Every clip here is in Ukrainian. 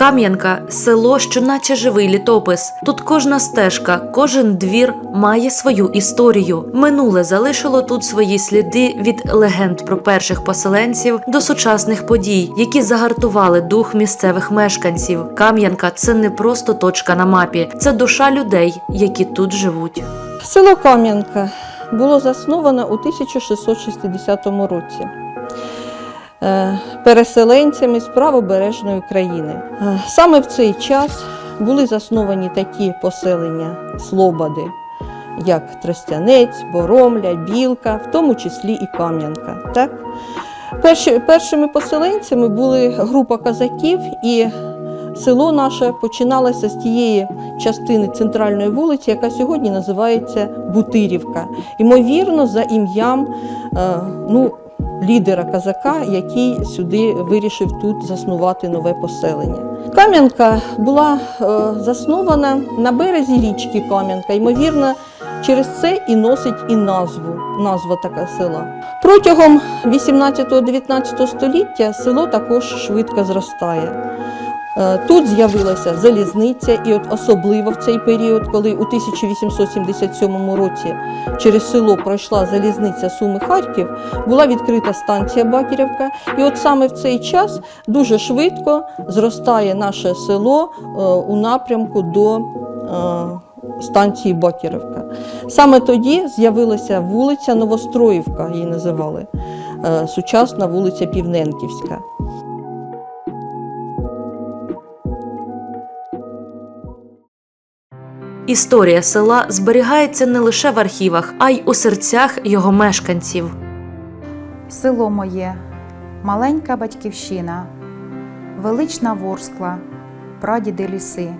Кам'янка село, що наче живий літопис. Тут кожна стежка, кожен двір має свою історію. Минуле залишило тут свої сліди від легенд про перших поселенців до сучасних подій, які загартували дух місцевих мешканців. Кам'янка це не просто точка на мапі, це душа людей, які тут живуть. Село Кам'янка було засноване у 1660 році переселенцями з правобережної України. Е, Саме в цей час були засновані такі поселення Слободи, як Тростянець, Боромля, Білка, в тому числі і Кам'янка. Так? Першими поселенцями були група козаків, і село наше починалося з тієї частини центральної вулиці, яка сьогодні називається Бутирівка. Ймовірно, за ім'ям е, ну, лідера казака, який сюди вирішив тут заснувати нове поселення. Кам'янка була е, заснована на березі річки Кам'янка. Ймовірно, через це і носить і назву, назва така села. Протягом 18-19 століття село також швидко зростає. Е, Тут з'явилася залізниця, і от особливо в цей період, коли у 1877 році через село пройшла залізниця Суми-Харків, була відкрита станція Бакірівка. І от саме в цей час дуже швидко зростає наше село е, у напрямку до е, станції Бакірівка. Саме тоді з'явилася вулиця Новостроївка, її називали, сучасна вулиця Півненківська. Історія села зберігається не лише в архівах, а й у серцях його мешканців. Село моє, маленька батьківщина, велична Ворскла, прадіди ліси.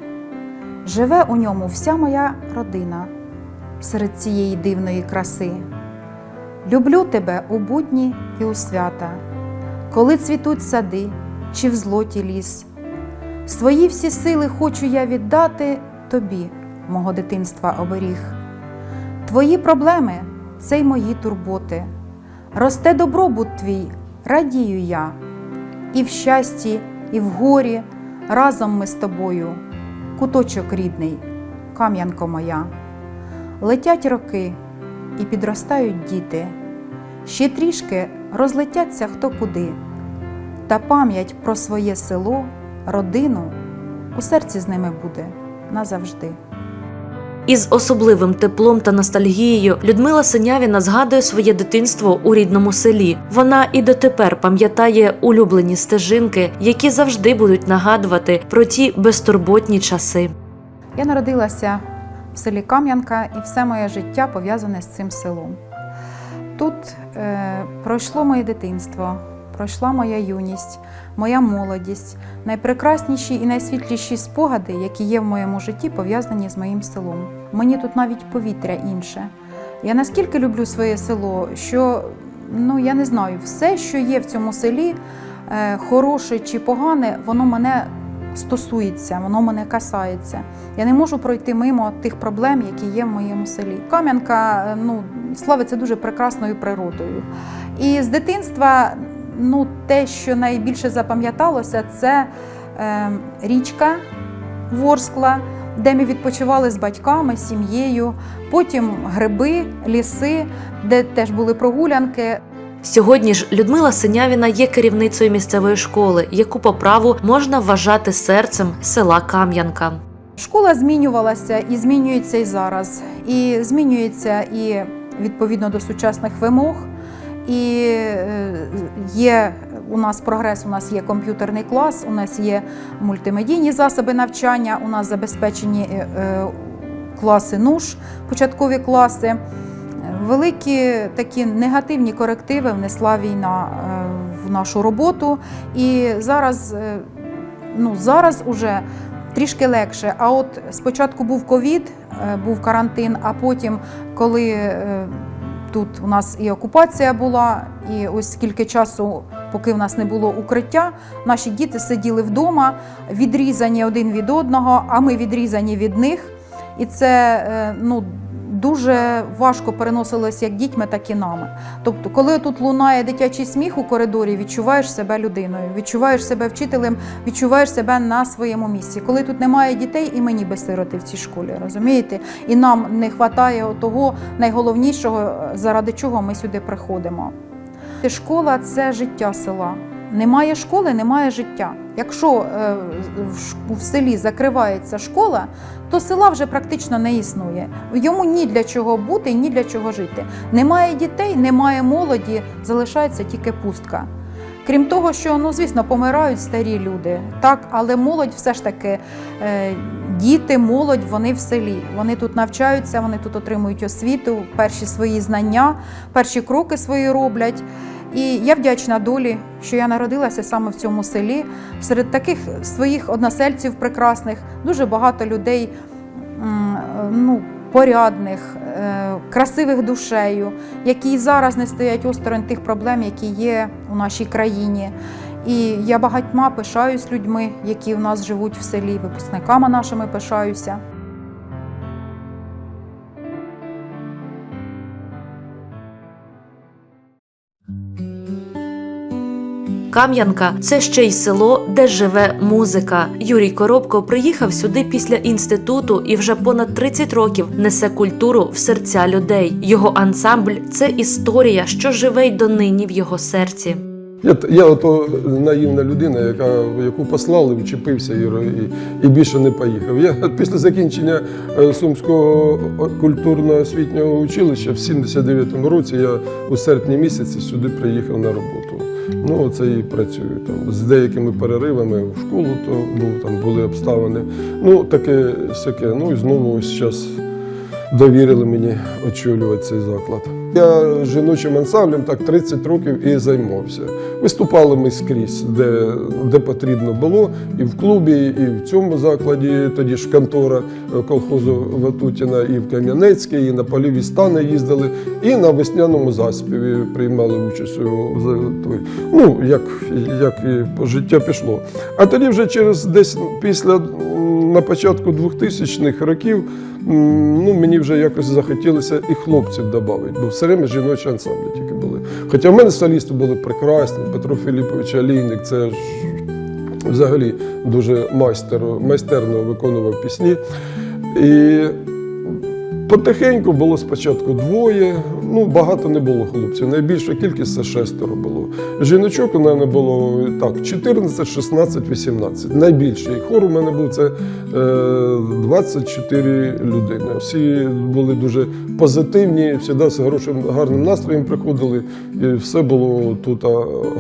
Живе у ньому вся моя родина серед цієї дивної краси. Люблю тебе у будні і у свята, коли цвітуть сади чи в злоті ліс. Свої всі сили хочу я віддати тобі, мого дитинства оберіг. Твої проблеми це й мої турботи. Росте добробут твій, радію я, і в щасті, і в горі разом ми з тобою, куточок рідний, кам'янко моя. Летять роки і підростають діти, ще трішки розлетяться хто куди, та пам'ять про своє село, родину у серці з ними буде назавжди. Із особливим теплом та ностальгією Людмила Синявіна згадує своє дитинство у рідному селі. Вона і дотепер пам'ятає улюблені стежинки, які завжди будуть нагадувати про ті безтурботні часи. Я народилася в селі Кам'янка і все моє життя пов'язане з цим селом. Тут е, пройшло моє дитинство, пройшла моя юність, моя молодість, найпрекрасніші і найсвітліші спогади, які є в моєму житті, пов'язані з моїм селом. Мені тут навіть повітря інше. Я наскільки люблю своє село, що ну я не знаю, все, що є в цьому селі, е, хороше чи погане, воно мене стосується, воно мене касається. Я не можу пройти мимо тих проблем, які є в моєму селі. Кам'янка е, ну, славиться дуже прекрасною природою. І з дитинства ну, те, що найбільше запам'яталося, це е, річка Ворскла, де ми відпочивали з батьками, сім'єю, потім гриби, ліси, де теж були прогулянки. Сьогодні ж Людмила Синявіна є керівницею місцевої школи, яку по праву можна вважати серцем села Кам'янка. Школа змінювалася і змінюється і зараз. І змінюється і відповідно до сучасних вимог. І е, є у нас прогрес, у нас є комп'ютерний клас, у нас є мультимедійні засоби навчання, у нас забезпечені е, е, класи НУШ, початкові класи. Великі такі негативні корективи внесла війна в нашу роботу. І зараз, ну, зараз уже трішки легше. А от спочатку був ковід, був карантин, а потім, коли тут у нас і окупація була, і ось скільки часу, поки в нас не було укриття, наші діти сиділи вдома, відрізані один від одного, а ми відрізані від них. І це е, ну, дуже важко переносилось як дітьми, так і нами. Тобто, коли тут лунає дитячий сміх у коридорі, відчуваєш себе людиною, відчуваєш себе вчителем, відчуваєш себе на своєму місці. Коли тут немає дітей, і мені без сироти в цій школі, розумієте? І нам не вистачає того найголовнішого, заради чого ми сюди приходимо. Школа це життя села. Немає школи, немає життя. Якщо е, в селі закривається школа, то села вже практично не існує. Йому ні для чого бути, ні для чого жити. Немає дітей, немає молоді, залишається тільки пустка. Крім того, що ну звісно помирають старі люди, так, але молодь все ж таки е, діти, молодь, вони в селі. Вони тут навчаються, вони тут отримують освіту, перші свої знання, перші кроки свої роблять. І я вдячна долі, що я народилася саме в цьому селі. Серед таких своїх односельців прекрасних, дуже багато людей ну, порядних, е, красивих душею, які зараз не стоять осторонь тих проблем, які є у нашій країні. І я багатьма пишаюсь людьми, які в нас живуть в селі, випускниками нашими пишаюся. Кам'янка це ще й село, де живе музика. Юрій Коробко приїхав сюди після інституту і вже понад 30 років несе культуру в серця людей. Його ансамбль це історія, що живе й донині в його серці. Я, я ото наївна людина, яка, яку послали, вчепився і, і, більше не поїхав. Я після закінчення е, Сумського культурно-освітнього училища в 79-му році я у серпні місяці сюди приїхав на роботу. Ну, оце і працюю там з деякими переривами в школу, то був там були обставини. Ну, таке всяке. Ну і знову ось зараз довірили мені очолювати цей заклад. Я жіночим ансамблем так 30 років і займався. Виступали ми скрізь, де, де потрібно було, і в клубі, і в цьому закладі. Тоді ж контора е, колхозу Ватутіна, і в Кам'янецькій, і на поліві стани їздили, і на весняному заспіві приймали участь у той. Ну, як, як і життя пішло. А тоді вже через десь після на початку 2000-х років ну, мені вже якось захотілося і хлопців додати, бо все время жіночі ансамблі тільки були. Хоча в мене солісти були прекрасні, Петро Філіпович Алійник, це ж взагалі дуже майстер, майстерно виконував пісні. І потихеньку було спочатку двоє, ну багато не було хлопців. Найбільша кількість це шестеро було. Жіночок у мене було так, 14, 16, 18. Найбільший хор у мене був це е, 24 людини. Всі були дуже позитивні, завжди з хорошим гарним настроєм приходили, і все було тут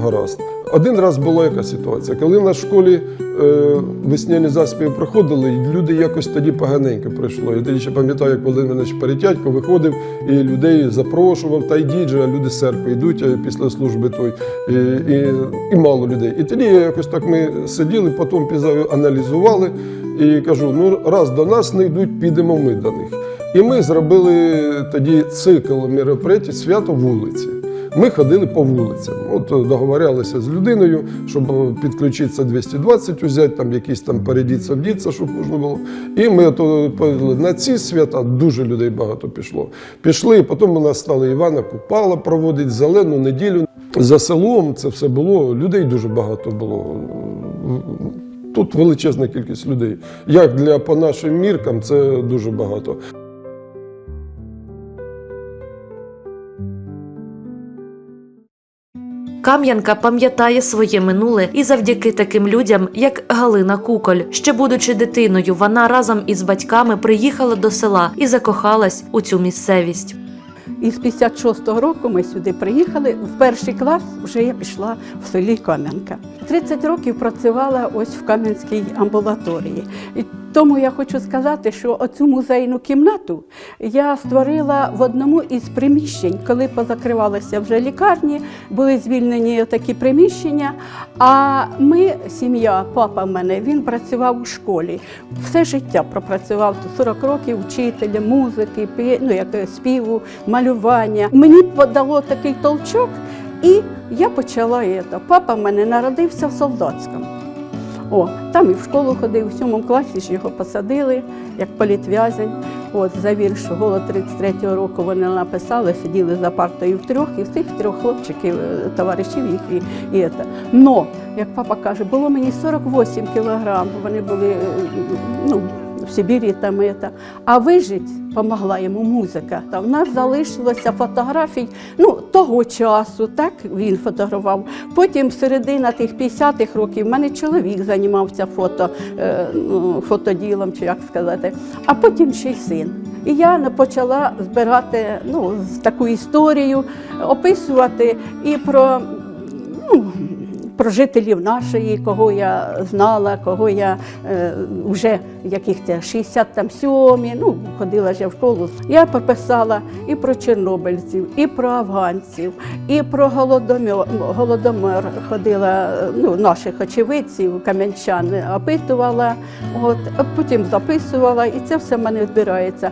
гаразд. Один раз була яка ситуація, коли в школі е, весняні заспіви проходили, і люди якось тоді поганенько пройшло. Я тоді ще пам'ятаю, Володимир Іванович Перетятько виходив і людей запрошував, та йдіть же, а люди з церкви йдуть після служби той, і, і, і мало людей. І тоді я якось так ми сиділи, потім аналізували і кажу: ну раз до нас не йдуть, підемо ми до них. І ми зробили тоді цикл мероприятий свято вулиці. Ми ходили по вулицям. От е, договорялися з людиною, щоб е, підключитися 220 взяти, там якісь там передіться, вдіться, щоб можна було. І ми то на ці свята дуже людей багато пішло. Пішли, потім у нас стали Івана Купала проводить зелену неділю. За селом це все було. Людей дуже багато було. Тут величезна кількість людей. Як для по нашим міркам, це дуже багато. Кам'янка пам'ятає своє минуле і завдяки таким людям, як Галина Куколь. Ще будучи дитиною, вона разом із батьками приїхала до села і закохалась у цю місцевість. І з 56-го року ми сюди приїхали. В перший клас вже я пішла в селі Кам'янка. 30 років працювала ось в Кам'янській амбулаторії. І тому я хочу сказати, що оцю музейну кімнату я створила в одному із приміщень, коли позакривалися вже лікарні, були звільнені такі приміщення. А ми, сім'я, папа в мене, він працював у школі. Все життя пропрацював 40 років вчителем музики, ну, як співу, малювання. Мені подало такий толчок, і я почала це. Папа в мене народився в солдатському. О, там і в школу ходив, в сьомому класі ж його посадили як політв'язень. От за вірш голод 33-го року вони написали, сиділи за партою втрьох, і всіх трьох хлопчиків, е, товаришів їх і, і це. Но, як папа каже, було мені 48 кілограм, вони були е, ну, в Сибірі там це. А вижить помогла йому музика. Та в нас залишилося фотографій ну, того часу, так він фотографував. Потім середина тих 50-х років в мене чоловік займався фото, е, ну, фотоділом, чи як сказати, а потім ще й син. І я почала збирати ну, таку історію, описувати і про. Про жителів нашої, кого я знала, кого я е, вже яких це 67, ну ходила я в школу. Я прописала і про чорнобильців, і про афганців, і про голодомор, голодомор ходила ну, наших очевидців, кам'янчан опитувала, от, потім записувала, і це все в мене збирається.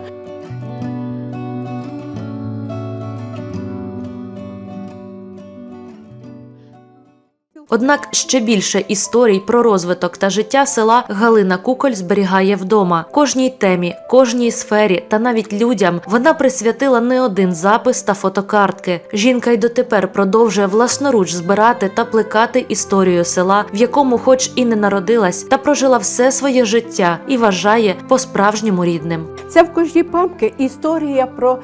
Однак ще більше історій про розвиток та життя села Галина Куколь зберігає вдома. Кожній темі, кожній сфері та навіть людям вона присвятила не один запис та фотокартки. Жінка й дотепер продовжує власноруч збирати та плекати історію села, в якому, хоч і не народилась, та прожила все своє життя і вважає по-справжньому рідним. Це в кожній памки історія про.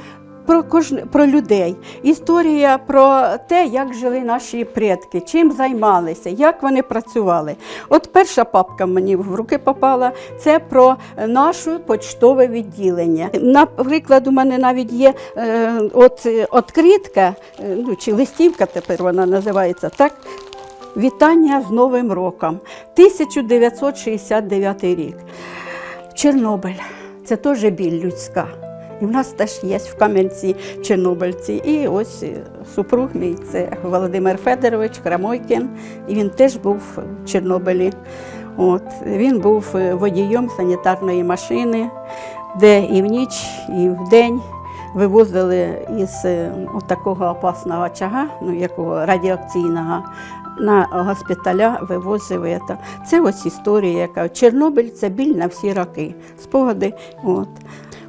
Про кожн... про людей, історія про те, як жили наші предки, чим займалися, як вони працювали. От перша папка мені в руки попала, це про наше почтове відділення. Наприклад, у мене навіть є е, от, откритка, е, ну, чи листівка тепер вона називається так. Вітання з Новим роком, 1969 рік. Чорнобиль це теж біль людська. І в нас теж є в Кам'янці Чорнобильці. І ось е, супруг мій це Володимир Федорович Крамойкін. І він теж був в Чорнобилі. От, він був е, водієм санітарної машини, де і в ніч, і в день вивозили із е, такого опасного очага, ну якого радіоакційного, на госпіталя вивозили. Це. Це ось історія, яка Чорнобиль це біль на всі роки. Спогади. От.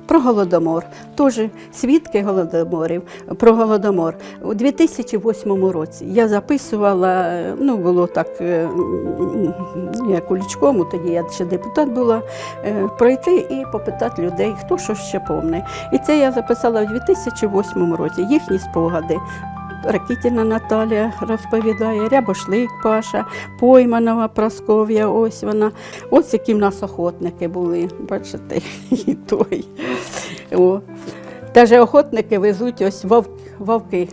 Про голодомор, теж свідки голодоморів. Про голодомор у 2008 році я записувала. Ну було так, е, м, як у Лічкому, тоді я ще депутат була, е, пройти і попитати людей, хто що ще помне. І це я записала у 2008 році. Їхні спогади. Ракітіна Наталія розповідає, Рябошлик Паша, Пойманова Просков'я, ось вона. Ось які в нас охотники були, бачите, і той. О. Даже охотники везуть ось вовк, вовки,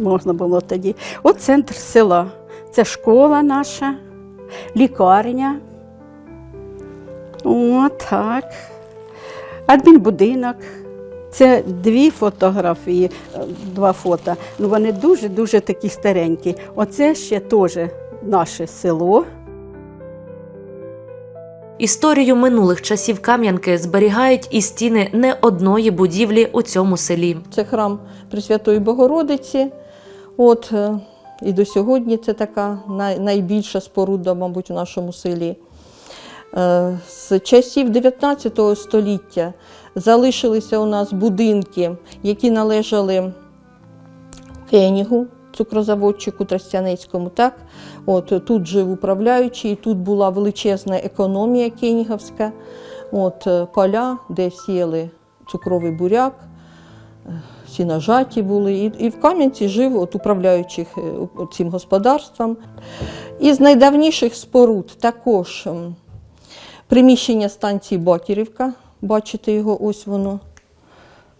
можна було тоді. От центр села. Це школа наша, лікарня. О, так. Адмінбудинок. Це дві фотографії, е, два фото. Ну вони дуже-дуже такі старенькі. Оце ще теж наше село. Історію минулих часів Кам'янки зберігають і стіни не одної будівлі у цьому селі. Це храм Пресвятої Богородиці. От, е, і до сьогодні це така найбільша споруда, мабуть, у нашому селі. Е, З часів 19 століття залишилися у нас будинки, які належали Кенігу, цукрозаводчику Тростянецькому. Так? От, тут жив управляючий, тут була величезна економія кенігівська, от, е, поля, де сіяли цукровий буряк, е, сіножаті були. І, і в Кам'янці жив от, управляючих е, цим господарством. Із найдавніших споруд також приміщення станції Бакірівка. Бачите його, ось воно.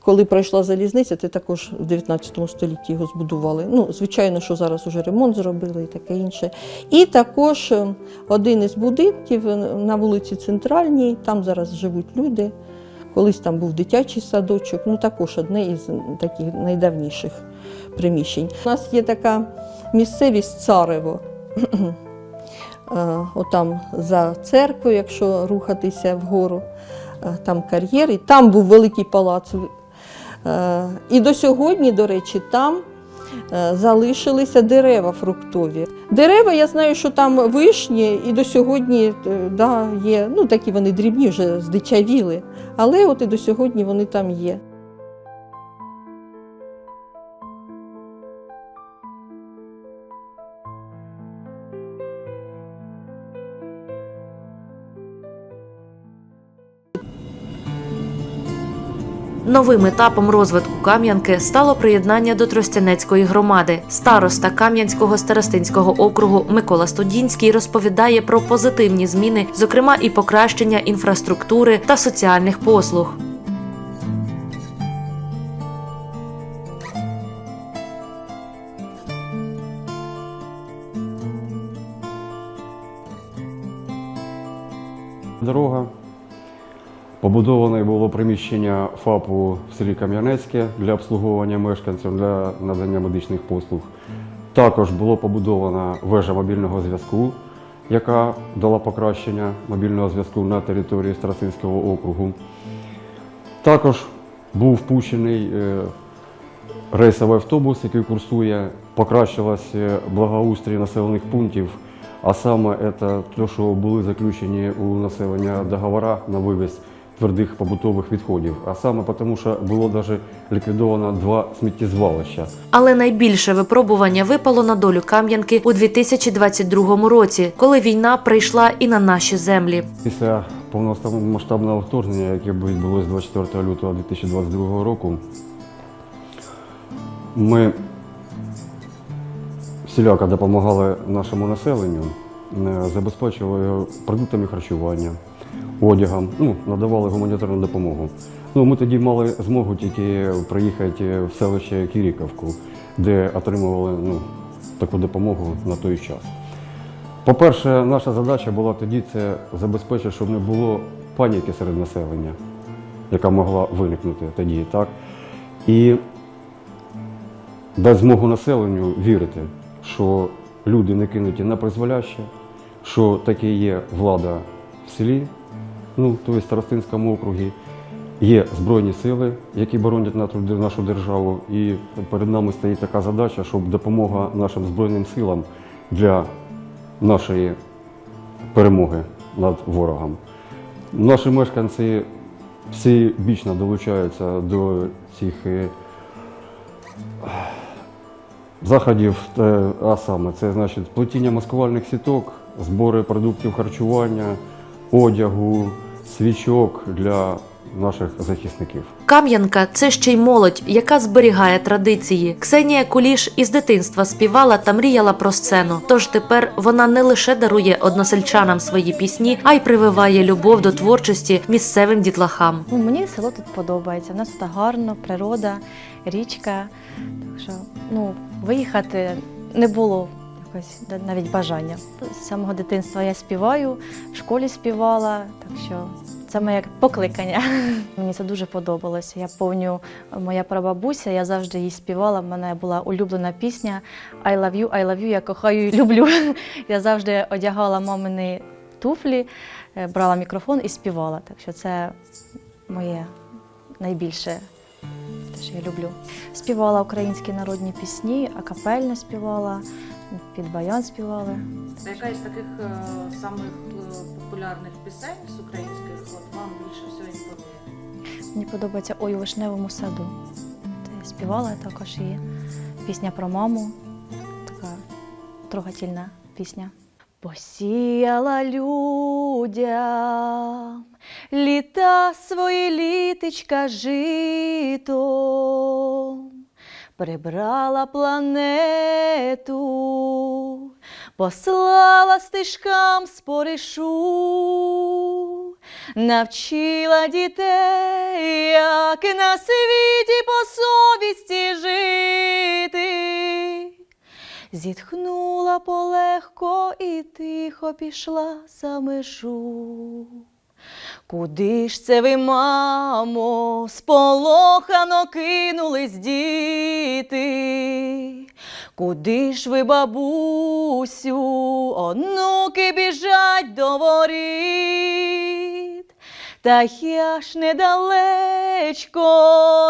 Коли пройшла залізниця, це також в 19 столітті його збудували. Ну, звичайно, що зараз уже ремонт зробили і таке інше. І також е, один із будинків е, на вулиці Центральній, там зараз живуть люди. Колись там був дитячий садочок, ну також одне із таких найдавніших приміщень. У нас є така місцевість Царево. Е, Отам за церквою, якщо рухатися вгору, там кар'єр, там був великий палац. Е, І до сьогодні, до речі, там е, залишилися дерева фруктові. Дерева, я знаю, що там вишні, і до сьогодні е, да, є. Ну, такі вони дрібні, вже здичавіли, але от і до сьогодні вони там є. Новим етапом розвитку Кам'янки стало приєднання до Тростянецької громади. Староста Кам'янського старостинського округу Микола Студінський розповідає про позитивні зміни, зокрема і покращення інфраструктури та соціальних послуг. Дорога. Побудоване було приміщення ФАПу в селі Кам'янецьке для обслуговування мешканців для надання медичних послуг. Також було побудована вежа мобільного зв'язку, яка дала покращення мобільного зв'язку на території Старосинського округу. Також був впущений е, рейсовий автобус, який курсує, покращилось е, благоустрій населених пунктів, а саме це те, що були заключені у населення договори на вивіз твердих побутових відходів. А саме тому, що було навіть ліквідовано два сміттєзвалища. Але найбільше випробування випало на долю Кам'янки у 2022 році, коли війна прийшла і на наші землі. Після повномасштабного вторгнення, яке відбулося 24 лютого 2022 року, ми всіляко допомагали нашому населенню, е, забезпечували його продуктами харчування, одягом, ну, надавали гуманітарну допомогу. Ну, ми тоді мали змогу тільки приїхати в селище Кіріковку, де отримували ну, таку допомогу на той час. По-перше, наша задача була тоді це забезпечити, щоб не було паніки серед населення, яка могла виникнути тоді, так? І дасть змогу населенню вірити, що люди не кинуті на призволяще, що таке є влада в селі, ну, тобто в Старостинському округі, є Збройні сили, які боронять нашу- нашу державу. І перед нами стоїть така задача, щоб допомога нашим Збройним силам для нашої перемоги над ворогом. Наші мешканці всі бічно долучаються до цих е, заходів, е, а саме це значить плетіння маскувальних сіток, збори продуктів харчування, одягу, свічок для наших захисників. Кам'янка це ще й молодь, яка зберігає традиції. Ксенія Куліш із дитинства співала та мріяла про сцену. Тож тепер вона не лише дарує односельчанам свої пісні, а й прививає любов до творчості місцевим дітлахам. Ну, мені село тут подобається. У нас тут гарно, природа, річка. Так що ну, виїхати не було якось навіть бажання. З самого дитинства я співаю, в школі співала, так що це моє покликання. Мені це дуже подобалося. Я пам'ятаю, моя прабабуся, я завжди їй співала. В мене була улюблена пісня I love you, I love you, я кохаю і люблю. Я завжди одягала мамини туфлі, е, брала мікрофон і співала. Так що це моє найбільше, те, що я люблю. Співала українські народні пісні, акапельно співала, під баян співали. А яка із таких е, самих е, популярних пісень з українських от вам більше всього імпонує? Мені подобається Ой у вишневому саду. Я співала також і пісня про маму. Така трогательна пісня. Посіяла людям літа свої літочка житом, прибрала планету, послала стежкам споришу, навчила дітей, як на світі по совісті жити. Зітхнула полегко і тихо пішла за межу. Куди ж це ви, мамо, сполохано кинулись діти? Куди ж ви, бабусю, онуки біжать до воріт? Та я ж недалечко,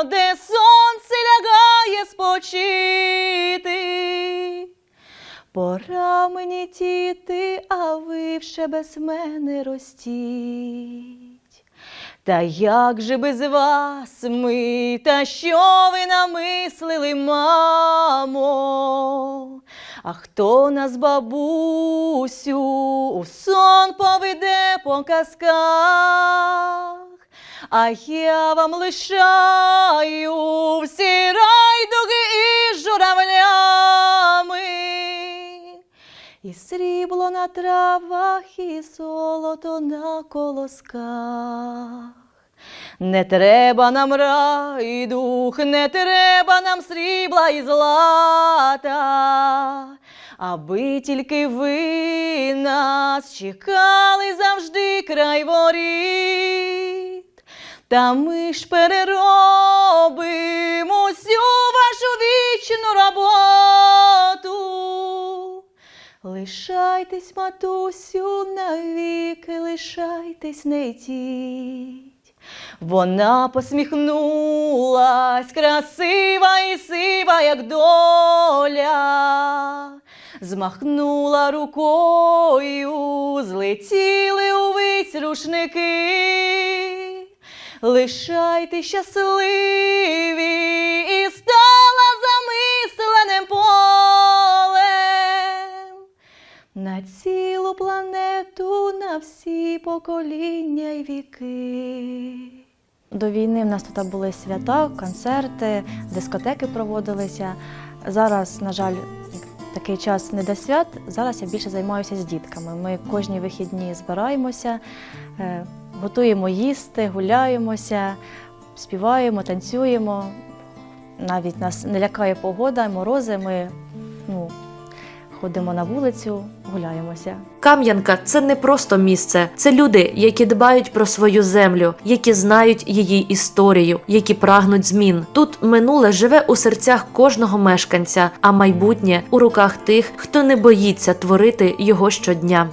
де сонце лягає спочити. Пора мені тіти, а ви вже без мене ростіть. Та як же без вас ми, та що ви намислили, мамо? А хто нас, бабусю, у сон поведе по казках? А я вам лишаю всі райдуги із журавлями. І срібло на травах, і золото на колосках. Не треба нам райдух, не треба нам срібла і злата, аби тільки ви нас чекали завжди край воріт. Та ми ж переробимо всю вашу вічну роботу. Лишайтесь, матусю, навіки, лишайтесь, не йдіть. Вона посміхнулась, красива і сива, як доля. Змахнула рукою, злетіли увесь рушники. Лишайте щасливі і стала замисленим полем на цілу планету, на всі покоління й віки. До війни в нас тут були свята, концерти, дискотеки проводилися. Зараз, на жаль, такий час не до свят. Зараз я більше займаюся з дітками. Ми кожні вихідні збираємося, е, готуємо їсти, гуляємося, співаємо, танцюємо. Навіть нас не лякає погода, морози. Ми ну, ходимо на вулицю, гуляємося. Кам'янка це не просто місце, це люди, які дбають про свою землю, які знають її історію, які прагнуть змін. Тут минуле живе у серцях кожного мешканця, а майбутнє у руках тих, хто не боїться творити його щодня.